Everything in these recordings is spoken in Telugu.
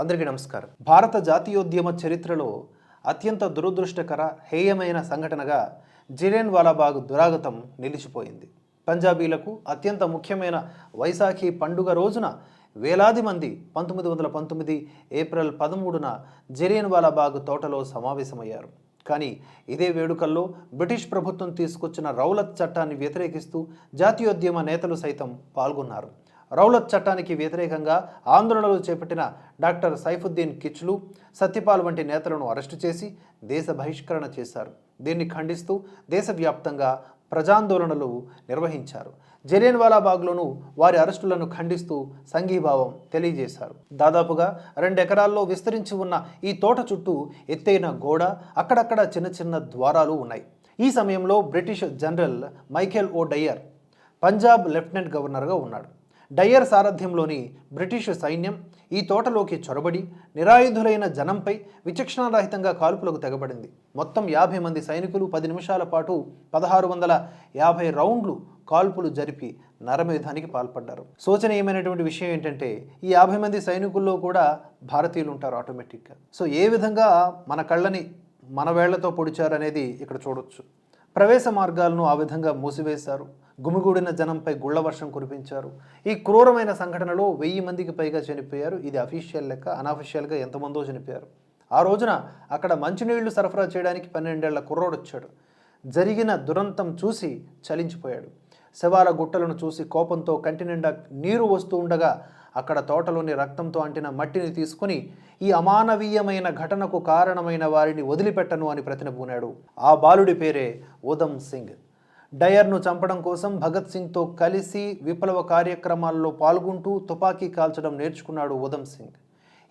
అందరికీ నమస్కారం. భారత జాతీయోద్యమ చరిత్రలో అత్యంత దురదృష్టకర హేయమైన సంఘటనగా జిరేన్ వాలాబాగ్ దురాగతం నిలిచిపోయింది. పంజాబీలకు అత్యంత ముఖ్యమైన వైశాఖి పండుగ రోజున వేలాది మంది పంతొమ్మిది వందల పంతొమ్మిది ఏప్రిల్ పదమూడున జిరేన్ వాలాబాగ్ తోటలో సమావేశమయ్యారు. కానీ ఇదే వేడుకల్లో బ్రిటిష్ ప్రభుత్వం తీసుకొచ్చిన రౌలత్ చట్టాన్ని వ్యతిరేకిస్తూ జాతీయోద్యమ నేతలు సైతం పాల్గొన్నారు. రౌలత్ చట్టానికి వ్యతిరేకంగా ఆందోళనలు చేపట్టిన డాక్టర్ సైఫుద్దీన్ కిచ్లు సత్యపాల్ వంటి నేతలను అరెస్టు చేసి దేశ బహిష్కరణ చేశారు. దీన్ని ఖండిస్తూ దేశవ్యాప్తంగా ప్రజాందోళనలు నిర్వహించారు. జలియన్వాలాబాగ్లోనూ వారి అరెస్టులను ఖండిస్తూ సంఘీభావం తెలియజేశారు. దాదాపుగా రెండెకరాల్లో విస్తరించి ఉన్న ఈ తోట చుట్టూ ఎత్తైన గోడ అక్కడక్కడ చిన్న చిన్న ద్వారాలు ఉన్నాయి. ఈ సమయంలో British general Michael O Dyer Punjab lieutenant గవర్నర్గా ఉన్నాడు. డయ్యర్ సారథ్యంలోని బ్రిటిష్ సైన్యం ఈ తోటలోకి చొరబడి నిరాయుధులైన జనంపై విచక్షణారహితంగా కాల్పులకు తెగబడింది. మొత్తం యాభై మంది సైనికులు పది నిమిషాల పాటు పదహారు వందల యాభై రౌండ్లు కాల్పులు జరిపి నరమేధానికి పాల్పడ్డారు. శోచనీయమైనటువంటి విషయం ఏంటంటే ఈ యాభై మంది సైనికుల్లో కూడా భారతీయులు ఉంటారు ఆటోమేటిక్గా సో ఏ విధంగా మన కళ్ళని మన వేళ్ళతో పొడిచారనేది ఇక్కడ చూడొచ్చు. ప్రవేశ మార్గాలను ఆ విధంగా మూసివేశారు. గుమిగూడిన జనంపై గుళ్ళవర్షం కురిపించారు. ఈ క్రూరమైన సంఘటనలో వెయ్యి మందికి పైగా చనిపోయారు. ఇది అఫీషియల్ లెక్క అనఫీషియల్గా ఎంతమందో చనిపోయారు. ఆ రోజున అక్కడ మంచినీళ్ళు సరఫరా చేయడానికి పన్నెండేళ్ళ కుర్రోడు వచ్చాడు. జరిగిన దురంతం చూసి చలించిపోయాడు. శవాల గుట్టలను చూసి కోపంతో కంటి నిండా నీరు వస్తూ ఉండగా అక్కడ తోటలోని రక్తంతో అంటిన మట్టిని తీసుకుని ఈ అమానవీయమైన ఘటనకు కారణమైన వారిని వదిలిపెట్టను అని ప్రతినబూనాడు ఆ బాలుడి పేరే ఉదమ్ సింగ్. డయర్ను చంపడం కోసం భగత్ సింగ్తో కలిసి విప్లవ కార్యక్రమాల్లో పాల్గొంటూ తుపాకీ కాల్చడం నేర్చుకున్నాడు ఉదమ్ సింగ్.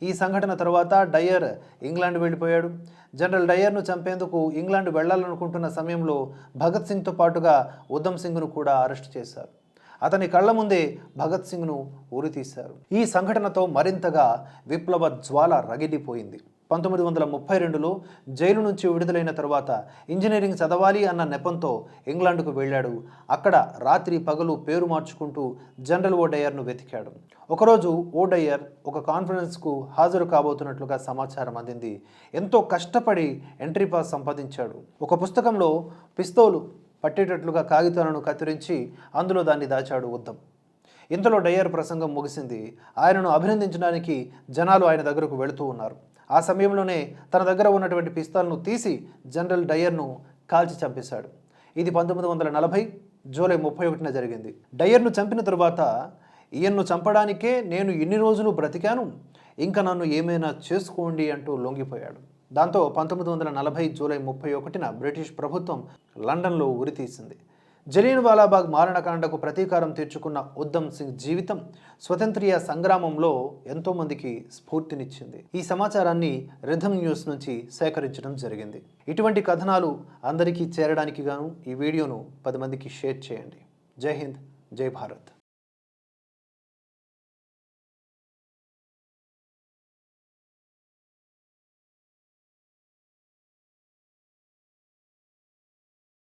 ఈ సంఘటన తర్వాత డయర్ ఇంగ్లాండ్ వెళ్ళిపోయాడు. జనరల్ డయర్ను చంపేందుకు ఇంగ్లాండ్ వెళ్ళాలనుకుంటున్న సమయంలో భగత్ సింగ్తో పాటుగా ఉధమ్ సింగ్ను కూడా అరెస్ట్ చేశారు. అతని కళ్ళ ముందే భగత్ సింగ్ను ఉరితీశారు. ఈ సంఘటనతో మరింతగా విప్లవ జ్వాల రగిలిపోయింది. పంతొమ్మిది వందల ముప్పై రెండులో జైలు నుంచి విడుదలైన తరువాత ఇంజనీరింగ్ చదవాలి అన్న నెపంతో ఇంగ్లాండ్కు వెళ్ళాడు. అక్కడ రాత్రి పగలు పేరు మార్చుకుంటూ జనరల్ ఓడయ్యర్ను వెతికాడు. ఒకరోజు ఓడయ్యర్ ఒక కాన్ఫరెన్స్కు హాజరు కాబోతున్నట్లుగా సమాచారం అందింది. ఎంతో కష్టపడి ఎంట్రీ పాస్ సంపాదించాడు. ఒక పుస్తకంలో పిస్తోలు పట్టేటట్లుగా కాగితాలను కత్తిరించి అందులో దాన్ని దాచాడు ఉద్దం. ఇంతలో డయ్యర్ ప్రసంగం ముగిసింది. ఆయనను అభినందించడానికి జనాలు ఆయన దగ్గరకు వెళుతూ ఉన్నారు. ఆ సమయంలోనే తన దగ్గర ఉన్నటువంటి పిస్తాల్ను తీసి జనరల్ డయర్ను కాల్చి చంపేశాడు. ఇది పంతొమ్మిది వందల నలభై జూలై ముప్పై ఒకటిన జరిగింది. డయర్ను చంపిన తరువాత ఈయన్ను చంపడానికే నేను ఇన్ని రోజులు బ్రతికాను ఇంకా నన్ను ఏమైనా చేసుకోండి అంటూ లొంగిపోయాడు. దాంతో పంతొమ్మిది వందల నలభై జూలై ముప్పై ఒకటిన బ్రిటిష్ ప్రభుత్వం లండన్లో ఉరితీసింది జలీన్ వాలాబాగ్ మారణకాండకు ప్రతీకారం తీర్చుకున్న ఉద్దమ్ సింగ్ జీవితం స్వతంత్రీయ సంగ్రామంలో ఎంతోమందికి స్ఫూర్తినిచ్చింది. ఈ సమాచారాన్ని రిథమ్ న్యూస్ నుంచి సేకరించడం జరిగింది. ఇటువంటి కథనాలు అందరికీ చేరడానికి గాను ఈ వీడియోను పది మందికి షేర్ చేయండి. జై హింద్ జై భారత్.